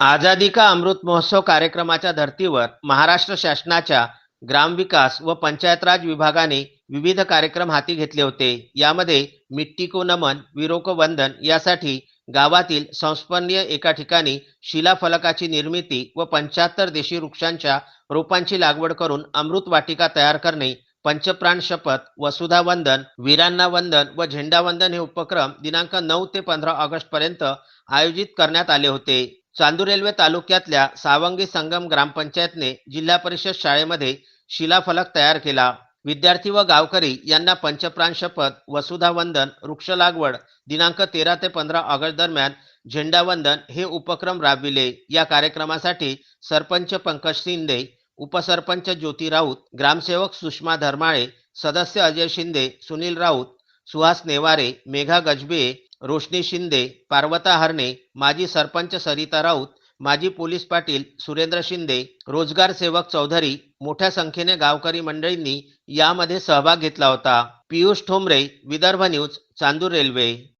आझादी का अमृत महोत्सव कार्यक्रमाच्या धर्तीवर महाराष्ट्र शासनाच्या ग्रामविकास व पंचायत राज विभागाने विविध कार्यक्रम हाती घेतले होते. यामध्ये मिट्टी को नमन वीरों को वंदन यासाठी गावातील संस्मरणीय एका ठिकाणी शिलाफलकाची निर्मिती व पंच्याहत्तर देशी वृक्षांच्या रोपांची लागवड करून अमृत वाटिका तयार करणे पंचप्राण शपथ वसुधा वंदन वीरांना वंदन व झेंडा वंदन हे उपक्रम दिनांक नऊ ते पंधरा ऑगस्ट पर्यंत आयोजित करण्यात आले होते. चांदूर रेल्वे तालुक्यातल्या सावंगी संगम ग्रामपंचायतने जिल्हा परिषद शाळेमध्ये शिलाफलक तयार केला. विद्यार्थी व गावकरी यांना पंचप्राण शपथ वसुधा वंदन वृक्ष लागवड दिनांक तेरा ते पंधरा ऑगस्ट दरम्यान झेंडा वंदन हे उपक्रम राबविले. या कार्यक्रमासाठी सरपंच पंकज शिंदे उपसरपंच ज्योती राऊत ग्रामसेवक सुषमा धर्माळे सदस्य अजय शिंदे सुनील राऊत सुहास नेवारे मेघा गजबे रोशनी शिंदे पार्वता हरणे माजी सरपंच सरिता राऊत माजी पोलीस पाटील सुरेंद्र शिंदे रोजगार सेवक चौधरी मोठ्या संख्येने गावकरी मंडळींनी यामध्ये सहभाग घेतला होता. Piyush Thombare Vidarbha news Chandur railway.